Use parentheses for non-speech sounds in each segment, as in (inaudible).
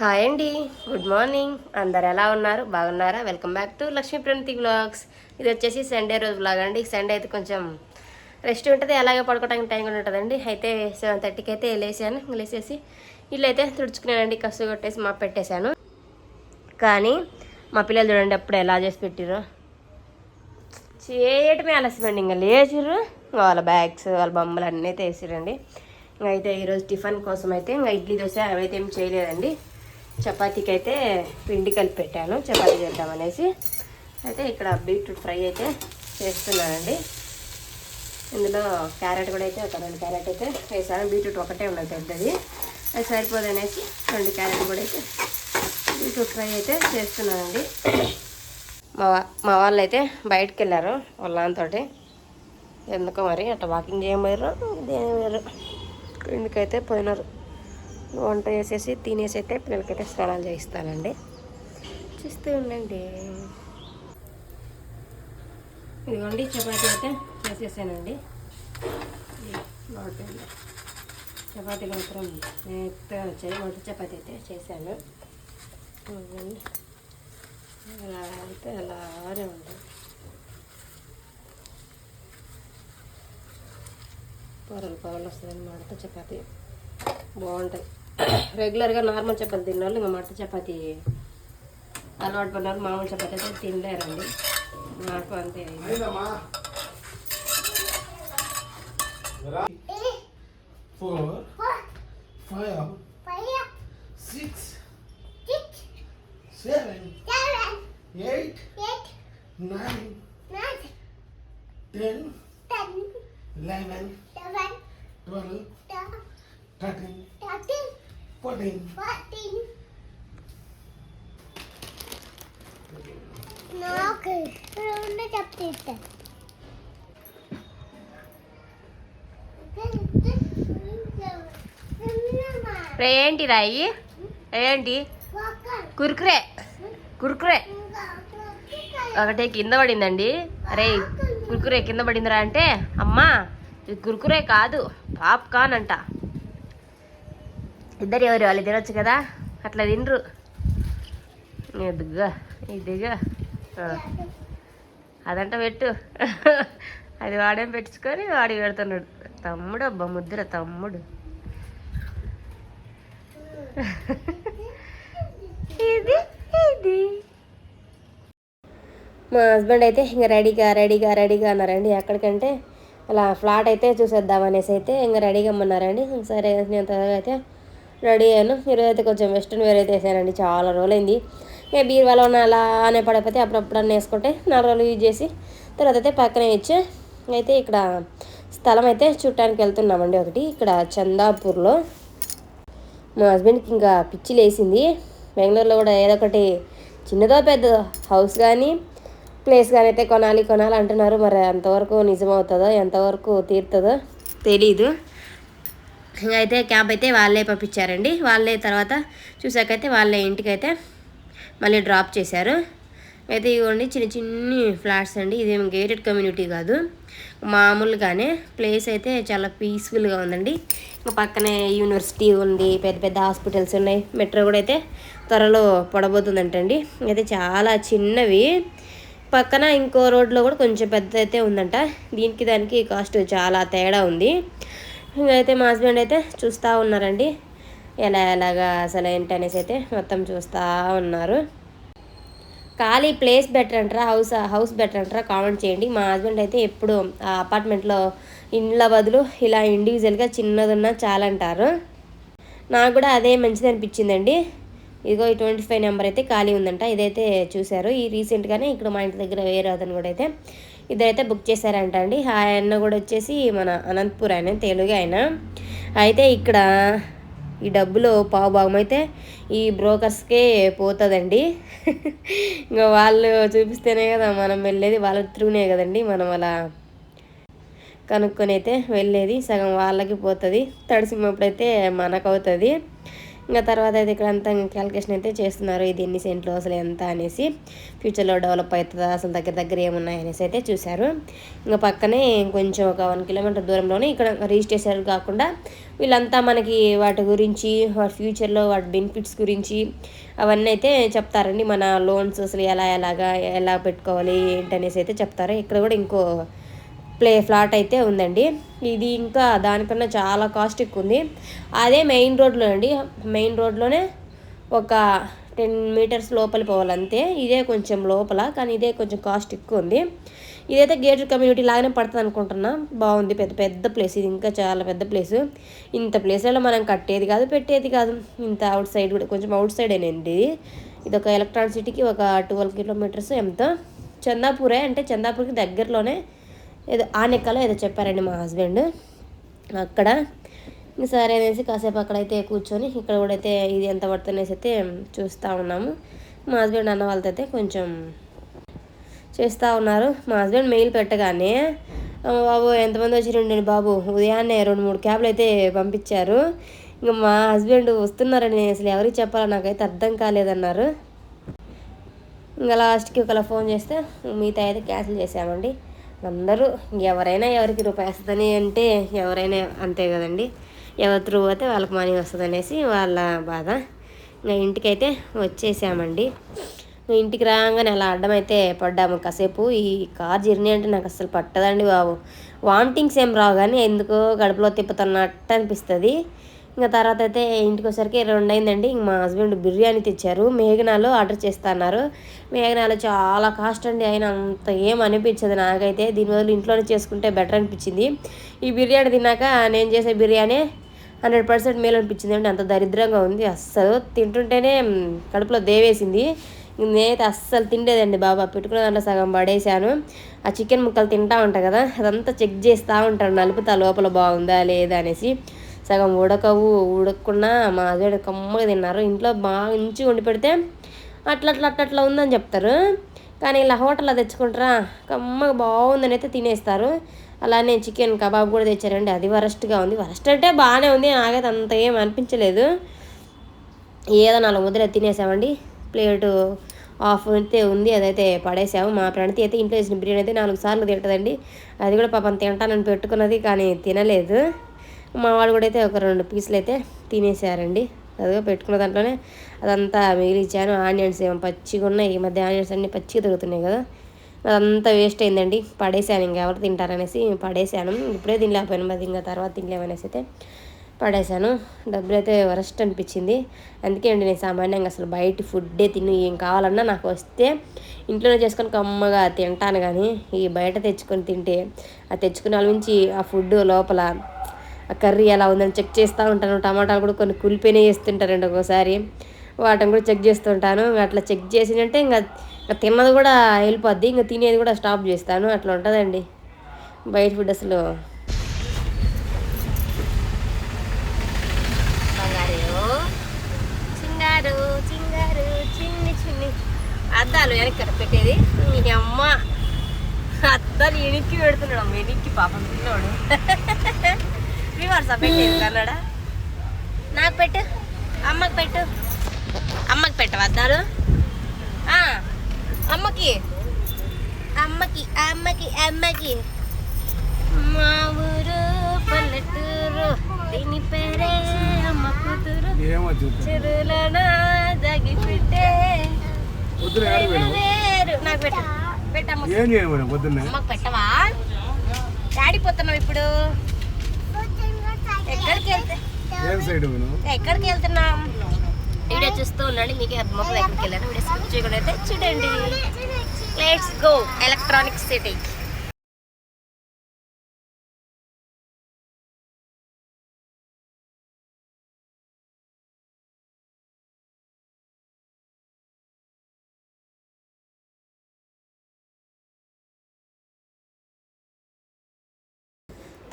Hi అండి. Good morning అందరు ఎలా ఉన్నారు? బాగున్నారా? Welcome back to Lakshmi Pranathi blogs ఇది వచ్చేసి సండే రోజు బ్లాగ్ అండి. సండే అయితే కొంచెం రెస్ట్ ఉంటుంది. అలాగే పడుకోవడానికి టైం కూడా ఉంటుందండి. అయితే సెవెన్ థర్టీకి అయితే లేసాను ఇంక లేసేసి ఇల్లు అయితే తుడుచుకున్నానండి. కసు కొట్టేసి మా పెట్టేశాను. కానీ మా పిల్లలు చూడండి అప్పుడు ఎలా చేసి పెట్టిర్రు. చేయటమే ఆలస్యమండి ఇంకా లేచిర్రు. వాళ్ళ బ్యాగ్స్ వాళ్ళ బొమ్మలు అన్నీ అయితే వేసిరండి ఇంకా అయితే ఈరోజు టిఫిన్ కోసం అయితే ఇంకా ఇడ్లీ దోశ అవైతే ఏం చేయలేదండి. చపాతీకి అయితే పిండి కలిపి పెట్టాను చపాతీ చేద్దామనేసి. అయితే ఇక్కడ బీట్రూట్ ఫ్రై అయితే చేస్తున్నానండి. ఇందులో క్యారెట్ కూడా అయితే ఒక రెండు క్యారెట్ అయితే వేసాను. బీట్రూట్ ఒకటే ఉన్నది పెద్దది. అది సరిపోదు అనేసి రెండు క్యారెట్ కూడా అయితే బీట్రూట్ ఫ్రై అయితే చేస్తున్నానండి. మా మా వాళ్ళు అయితే బయటకు వెళ్ళారు వాళ్ళ ఎందుకో మరి అట్లా వాకింగ్ చేయబోయారు దేని పోయారు ఇందుకైతే పోయినారు. వంట చేసేసి తినేసి అయితే పిల్లలకైతే స్నానాలు చేయిస్తానండి. చూస్తూ ఉండండి. ఇదిగోండి చపాతీ అయితే చేసేసానండి. బాగుంటుంది చపాతీ మాత్రం మెత్తగా వచ్చాయి. మొదటి చపాతీ అయితే చేశాను. అలా అయితే అలానే ఉంటుంది పొరలు పొరలు వస్తుందని మడత చపాతీ. బాగుంటాయి. రెగ్యులర్గా నార్మల్ చపాతి తిన్న ఇంకా మట్ట చపాతి అలవాటు పడినారు మామూలు చపాతి అయితే తినలేరండి. నాకు అంతే four five six seven eight nine 14. 14. ఏంటి రాయి ఏంటి కుర్కురే కుర్కురే ఒకటే కింద పడిందండి. అరే కుర్కురే కింద పడిందిరా అంటే అమ్మా ఇది కుర్కురే కాదు పాప్కార్న్ అంట. ఇద్దరు ఎవరు వాళ్ళు తినొచ్చు కదా? అట్లా తినరు. ఇదిగా ఇదిగా. అదంట పెట్టు. అది వాడేం పెట్టుకొని వాడి పెడుతున్నాడు. తమ్ముడు అబ్బా ముద్ర తమ్ముడు. ఇది ఇది. మా హస్బెండ్ అయితే ఇంకా రెడీగా రెడీగా రెడీగా అన్నారండి ఎక్కడికంటే. అలా ఫ్లాట్ అయితే చూసేద్దాం అనేసి అయితే ఇంకా రెడీగా అమ్మన్నారండి. సరే నేను త్వరగా అయితే రెడీ అయ్యాను. ఈరోజు అయితే కొంచెం వెస్ట్రన్ వేర్ అయితే వేసానండి. చాలా రోజులైంది. ఇక బీరువాలో ఉన్న అలానే పడకపోతే అప్పుడప్పుడు అన్నీ వేసుకుంటే నాలుగు రోజులు యూజ్ చేసి తర్వాత అయితే పక్కనే ఇచ్చి అయితే ఇక్కడ స్థలం అయితే చూడటానికి వెళ్తున్నామండి ఒకటి. ఇక్కడ చందాపూర్లో మా హస్బెండ్కి ఇంకా పిచ్చి లేసింది. బెంగళూరులో కూడా ఏదో ఒకటి చిన్నదో పెద్దదో హౌస్ కానీ ప్లేస్ కానీ అయితే కొనాలి కొనాలి అంటున్నారు. మరి ఎంతవరకు నిజమవుతుందో ఎంతవరకు తీరుతుందో తెలీదు. అయితే క్యాబ్ అయితే వాళ్ళే పంపించారండి. వాళ్ళే తర్వాత చూసాకైతే వాళ్ళే ఇంటికైతే మళ్ళీ డ్రాప్ చేశారు. అయితే ఇవ్వండి చిన్న చిన్ని ఫ్లాట్స్ అండి. ఇదేం గేటెడ్ కమ్యూనిటీ కాదు. మామూలుగానే ప్లేస్ అయితే చాలా పీస్ఫుల్గా ఉందండి. ఇంకా పక్కనే యూనివర్సిటీ ఉంది పెద్ద పెద్ద హాస్పిటల్స్ ఉన్నాయి. మెట్రో కూడా అయితే త్వరలో పడబోతుందంటండి. అయితే చాలా చిన్నవి. పక్కన ఇంకో రోడ్లో కూడా కొంచెం పెద్ద అయితే ఉందంట. దీనికి దానికి కాస్ట్ చాలా తేడా ఉంది. అయితే మా హస్బెండ్ అయితే చూస్తూ ఉన్నారండి. ఎలా ఎలాగా అసలు ఏంటనేసి అయితే మొత్తం చూస్తూ ఉన్నారు. ఖాళీ ప్లేస్ బెటర్ అంటారా హౌస్ హౌస్ బెటర్ అంటారా కామెంట్ చేయండి. మా హస్బెండ్ అయితే ఎప్పుడు ఆ అపార్ట్మెంట్లో ఇండ్ల బదులు ఇలా ఇండివిజువల్గా చిన్నది ఉన్నా చాలంటారు. నాకు కూడా అదే మంచిది అనిపించిందండి. ఇదిగో ఈ ట్వంటీ ఫైవ్ నెంబర్ అయితే ఖాళీ ఉందంట. ఇదైతే చూశారు. ఈ రీసెంట్గానే ఇక్కడ మా ఇంటి దగ్గర వేరే అతను కూడా అయితే ఇద్దరైతే బుక్ చేశారంట అండి. ఆయన కూడా వచ్చేసి మన అనంతపూర్ ఆయన తెలుగు ఆయన. అయితే ఇక్కడ ఈ డబ్బులు పావు భాగం అయితే ఈ బ్రోకర్స్కే పోతుందండి. (laughs) ఇంకా వాళ్ళు చూపిస్తేనే కదా మనం వెళ్ళేది వాళ్ళ త్రూనే కదండి మనం అలా కనుక్కొని అయితే వెళ్ళేది. సగం వాళ్ళకి పోతుంది తడిసినప్పుడైతే మనకు అవుతుంది. ఇంకా తర్వాత అయితే ఇక్కడ అంతా క్యాలిక్యులేషన్ అయితే చేస్తున్నారు. ఇది ఎన్ని సెంట్లు అసలు ఎంత అనేసి ఫ్యూచర్లో డెవలప్ అవుతుందా అసలు దగ్గర దగ్గర ఏమున్నాయి అనేసి అయితే చూశారు. ఇంకా పక్కనే కొంచెం ఒక వన్ కిలోమీటర్ దూరంలోనే ఇక్కడ రిజిస్ట్రేషన్ కాకుండా వీళ్ళంతా మనకి వాటి గురించి వాటి ఫ్యూచర్లో వాటి బెనిఫిట్స్ గురించి అవన్నీ అయితే చెప్తారండి. మన లోన్స్ అసలు ఎలా ఎలాగా ఎలా పెట్టుకోవాలి ఏంటనేసి అయితే చెప్తారు. ఇక్కడ కూడా ఇంకో ప్లే ఫ్లాట్ అయితే ఉందండి. ఇది ఇంకా దానికన్నా చాలా కాస్ట్ ఎక్కువ ఉంది. అదే మెయిన్ రోడ్లో అండి. మెయిన్ రోడ్లోనే ఒక టెన్ మీటర్స్ లోపలి పోవాలంతే. ఇదే కొంచెం లోపల కానీ ఇదే కొంచెం కాస్ట్ ఎక్కువ ఉంది. ఇదైతే గేటెడ్ కమ్యూనిటీ లాగానే పడుతుంది అనుకుంటున్నా. బాగుంది. పెద్ద పెద్ద ప్లేస్. ఇది ఇంకా చాలా పెద్ద ప్లేస్. ఇంత ప్లేస్లలో మనం కట్టేది కాదు పెట్టేది కాదు. ఇంత అవుట్ సైడ్ కూడా కొంచెం అవుట్ సైడ్ అండి ఇది. ఒక ఎలక్ట్రానిక్ సిటీకి ఒక ట్వెల్వ్ కిలోమీటర్స్ ఎంత? చందాపూరే అంటే చందాపూర్కి దగ్గరలోనే ఏదో ఆనెక్కలో ఏదో చెప్పారండి మా హస్బెండ్. అక్కడ సరే అనేసి కాసేపు అక్కడైతే కూర్చొని ఇక్కడ కూడా అయితే ఇది ఎంత పడుతుందనేసి అయితే చూస్తూ ఉన్నాము. మా హస్బెండ్ అన్న వాళ్ళతో అయితే కొంచెం చేస్తూ ఉన్నారు. మా హస్బెండ్ మెయిల్ పెట్టగానే బాబు ఎంతమంది వచ్చిరండి బాబు? ఉదయాన్నే రెండు మూడు క్యాబ్లు అయితే పంపించారు. ఇంకా మా హస్బెండ్ వస్తున్నారని నేను అసలు ఎవరికి చెప్పాలో నాకైతే అర్థం కాలేదన్నారు. ఇంకా లాస్ట్కి ఒకలా ఫోన్ చేస్తే మిగతా అయితే క్యాన్సిల్ చేసామండి అందరూ ఎవరైనా ఎవరికి రూపాయి వస్తుందని అంటే ఎవరైనా అంతే కదండి. ఎవరి త్రూ పోతే వాళ్ళకి మనీ వస్తుంది అనేసి వాళ్ళ బాధ. ఇంకా ఇంటికైతే వచ్చేసామండి. ఇంటికి రాగానే అలా అడ్డం అయితే పడ్డాము కాసేపు. ఈ కార్ జర్నీ అంటే నాకు అసలు పట్టదండి బాబు. వామిటింగ్స్ ఏం రావు కానీ ఎందుకో గడుపులో తిప్పుతున్నట్టు అనిపిస్తుంది. ఇంకా తర్వాత అయితే ఇంటికి వచ్చేసరికి రెండు అయిందండి ఇంక మా హస్బెండ్ బిర్యానీ తెచ్చారు. మేఘనాలు ఆర్డర్ చేస్తున్నారు. మేఘనాలో చాలా కాస్ట్ అండి. అయినా అంత ఏం అనిపించదు నాకైతే. దీని బదులు ఇంట్లోనే చేసుకుంటే బెటర్ అనిపించింది. ఈ బిర్యానీ తిన్నాక నేను చేసే బిర్యానీ హండ్రెడ్ పర్సెంట్ మేలు అనిపించింది అండి. అంత దరిద్రంగా ఉంది. అస్సలు తింటుంటేనే కడుపులో దేవేసింది. నేనైతే అస్సలు తిండేదండి బాబా. పెట్టుకున్న దాంట్లో సగం పడేసాను ఆ చికెన్ ముక్కలు తింటా ఉంటా కదా. అదంతా చెక్ చేస్తూ ఉంటాను నలుపుతా లోపల బాగుందా లేదా అనేసి. సగం ఉడకవు ఉడకకుండా మా హస్బెండ్ కమ్మగా తిన్నారు. ఇంట్లో బాగా మంచిగా వండి పెడితే అట్లా అట్లా అట్లా అట్లా ఉందని చెప్తారు. కానీ ఇలా హోటల్లో తెచ్చుకుంటారా? కమ్మగా బాగుందని అయితే తినేస్తారు. అలానే చికెన్ కబాబ్ కూడా తెచ్చారండి. అది వరస్ట్గా ఉంది. వరస్ట్ అంటే బాగానే ఉంది. నాకైతే అంత ఏం అనిపించలేదు. ఏదో నాలుగు ముద్దలు తినేసామండి. ప్లేటు ఆఫ్ అయితే ఉంది. అదైతే పడేసాము. మా ప్రణతి అయితే ఇంట్లో వేసిన బిర్యానీ అయితే నాలుగు సార్లు తింటుందండి. అది కూడా పాపం తింటానని పెట్టుకున్నది కానీ తినలేదు. మావాడు కూడా అయితే ఒక రెండు పీసులు అయితే తినేసారండి. అదిగో పెట్టుకున్న దాంట్లోనే అదంతా మిగిలిచ్చాను. ఆనియన్స్ ఏమో పచ్చిగా ఉన్నాయి. ఈ మధ్య ఆనియన్స్ అన్నీ పచ్చిగా దొరుకుతున్నాయి కదా. అదంతా వేస్ట్ అయిందండి. పడేసాను ఇంకెవరు తింటారనేసి పడేసాను. ఇప్పుడే తినలేకపోయాను. మరి ఇంకా తర్వాత తినలేమనేసి అయితే పడేశాను డబ్బులు అయితే వరస్ట్ అనిపించింది. అందుకే అండి నేను సామాన్యంగా అసలు బయట ఫుడ్డే తిను ఏం కావాలన్నా నాకు వస్తే ఇంట్లోనే చేసుకొని కమ్మగా తింటాను కానీ ఈ బయట తెచ్చుకొని తింటే ఆ తెచ్చుకున్న వాళ్ళ నుంచి ఆ ఫుడ్ లోపల ఆ కర్రీ ఎలా ఉందని చెక్ చేస్తూ ఉంటాను. టమాటాలు కూడా కొన్ని కులిపోయినా వేస్తుంటారండి ఒక్కోసారి. వాటిని కూడా చెక్ చేస్తుంటాను అట్లా చెక్ చేసినంటే ఇంకా ఇంకా తిన్నది కూడా వెళ్ళిపోద్ది. ఇంకా తినేది కూడా స్టాప్ చేస్తాను. అట్లా ఉంటుందండి. బయట ఫుడ్ అసలు. చింగారు చింగారు చిన్ని చిన్ని. అద్దాలు వెనక్కి పెట్టేది. నీ అమ్మ. అద్దాలు ఎనిక్కి పెడుతున్నాడు. వెనక్కి పాపం పిల్లోడు (laughs) పెట్టేది కన్నడ. నాకు పెట్టు. అమ్మకి పెట్టు. అమ్మకి పెట్టవు అద్దాలు? ఆ, అమ్మకి. అమ్మకి అమ్మకి అమ్మకి. మా ఊరు పల్లెటూరు దీని పేరే అమ్మ కూతురు. చెరువులోన దగి పెట్టే పొద్దున ఏడు వేలు వేరు నాకు పెట్టు. పెట్టమ్మ. అమ్మకి పెట్టవా? ఆడిపోతున్నావు ఇప్పుడు ఎక్కడికి వెళ్తే ఏం సైడ్ పోయినావు ఎక్కడికి వెళ్తున్నాం? వీడియో చూస్తూ ఉండండి మీకే అర్థమవుతుంది ఎక్కడికి వెళ్ళాను వీడియో స్కిప్ చేయకుండా అయితే చూడండి. లెట్స్ గో ఎలక్ట్రానిక్ సిటీ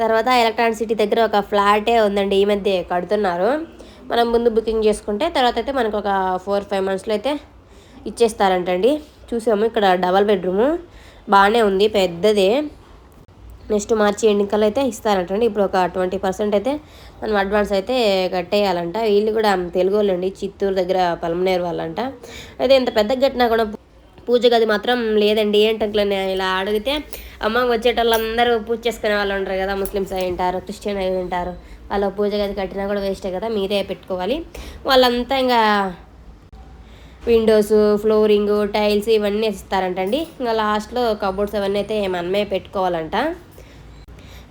తర్వాత ఎలక్ట్రానిక్ సిటీ దగ్గర ఒక ఫ్లాటే ఉందండి ఈ మధ్య కడుతున్నారు. మనం ముందు బుకింగ్ చేసుకుంటే తర్వాత అయితే మనకు ఒక ఫోర్ ఫైవ్ మంత్స్లో అయితే ఇచ్చేస్తారంటండి. చూసాము ఇక్కడ డబల్ బెడ్రూము బాగానే ఉంది పెద్దదే. నెక్స్ట్ మార్చి ఎండింగ్ కల్లా అయితే ఇస్తారంటండి. ఇప్పుడు ఒక ట్వంటీ పర్సెంట్ అయితే మనం అడ్వాన్స్ అయితే కట్టేయాలంట. వీళ్ళు కూడా తెలుగు వాళ్ళండి చిత్తూరు దగ్గర పలమనేరు వాళ్ళంట. అయితే ఇంత పెద్ద కట్టినా కూడా పూజ గది మాత్రం లేదండి. ఏంటంటే నేను ఇలా అడిగితే అమ్మ వచ్చేటోళ్ళందరూ పూజ చేసుకునే వాళ్ళు ఉంటారు కదా ముస్లిమ్స్ అయి ఉంటారు క్రిస్టియన్ అయి ఉంటారు. వాళ్ళ పూజ గది కట్టినా కూడా వేస్టే కదా మీరే పెట్టుకోవాలి. వాళ్ళంతా ఇంకా విండోస్ ఫ్లోరింగ్ టైల్స్ ఇవన్నీ ఇస్తారంటండి ఇంకా లాస్ట్లో కబోర్డ్స్ అవన్నీ అయితే మనమే పెట్టుకోవాలంట.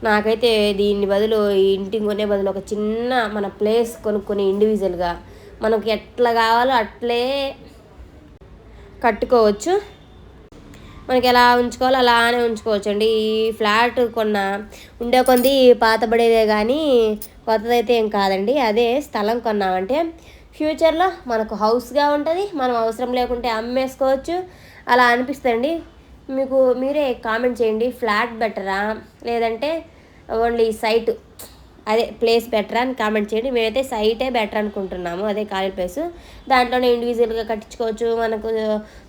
నాకైతే దీని బదులు ఇంటికి కొనే బదులు ఒక చిన్న మన ప్లేస్ కొనుక్కొని ఇండివిజువల్గా మనకి ఎట్లా కావాలో అట్లే కట్టుకోవచ్చు. మనకి ఎలా ఉంచుకోవాలో అలానే ఉంచుకోవచ్చు అండి ఈ ఫ్లాట్ కొన్న ఉండే కొంది పాతబడేదే కానీ కొత్తదైతే ఏం కాదండి. అదే స్థలం కొన్నామంటే ఫ్యూచర్లో మనకు హౌస్గా ఉంటుంది. మనం అవసరం లేకుంటే అమ్మేసుకోవచ్చు. అలా అనిపిస్తుంది మీకు మీరే కామెంట్ చేయండి. ఫ్లాట్ బెటరా? లేదంటే ఓన్లీ సైట్. అదే ప్లేస్ బెటర్ అని కామెంట్ చేయండి. మేమైతే సైటే బెటర్ అనుకుంటున్నాము అదే ఖాళీ ప్లేస్ దాంట్లోనే ఇండివిజువల్గా కట్టించుకోవచ్చు. మనకు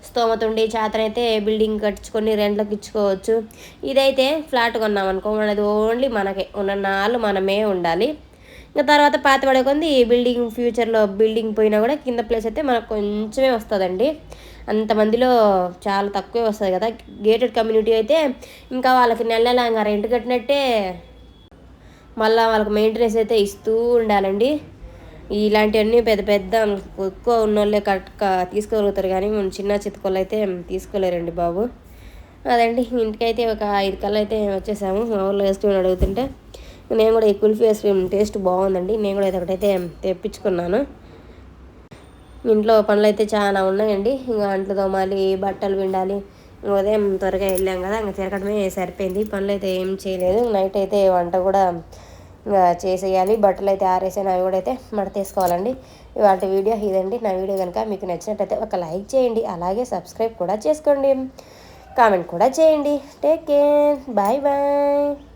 స్తోమత ఉండి చేతనైతే బిల్డింగ్ కట్టించుకొని రెంట్లకు ఇచ్చుకోవచ్చు. ఇదైతే ఫ్లాట్ కొన్నాం అనుకో మనది ఓన్లీ మనకే. ఉన్న నాళ్ళు మనమే ఉండాలి. ఇంకా తర్వాత పాత పడే కొంది బిల్డింగ్ ఫ్యూచర్లో బిల్డింగ్ పోయినా కూడా కింద ప్లేస్ అయితే మనకు కొంచెమే వస్తుందండి. అంతమందిలో చాలా తక్కువే వస్తుంది కదా. గేటెడ్ కమ్యూనిటీ అయితే ఇంకా వాళ్ళకి నెల నెల ఇంకా రెంట్ కట్టినట్టే మళ్ళీ వాళ్ళకి మెయింటెనెన్స్ అయితే ఇస్తూ ఉండాలండి. ఇలాంటివన్నీ పెద్ద పెద్ద ఎక్కువ ఉన్నోళ్ళే కట్ తీసుకోగలుగుతారు కానీ మనం చిన్న చితకోళ్ళు అయితే తీసుకోలేరండి బాబు. అదండి ఇంటికైతే ఒక ఐదు కళ్ళు అయితే వచ్చేసాము. మా ఊళ్ళో ఐస్ క్రీమ్ అడుగుతుంటే నేను కూడా ఈ కుల్ఫీ ఐస్ క్రీమ్ టేస్ట్ బాగుందండి. నేను కూడా ఇది ఒకటైతే తెప్పించుకున్నాను. ఇంట్లో పనులు అయితే చాలా ఉన్నాయండి. ఇంకా అంట్లు తోమాలి బట్టలు పిండాలి ఉదయం త్వరగా వెళ్ళాం కదా ఇంకా తిరగడమే సరిపోయింది. పనులు అయితే ఏం చేయలేదు. నైట్ అయితే వంట కూడా ఇంకా చేసేయాలి. బట్టలు అయితే ఆరేసాను. అవి కూడా అయితే మడతేసుకోవాలండి ఇవాళ వీడియో ఇదండి. నా వీడియో కనుక మీకు నచ్చినట్టయితే ఒక లైక్ చేయండి. అలాగే సబ్స్క్రైబ్ కూడా చేసుకోండి. కామెంట్ కూడా చేయండి. Take care. Bye bye.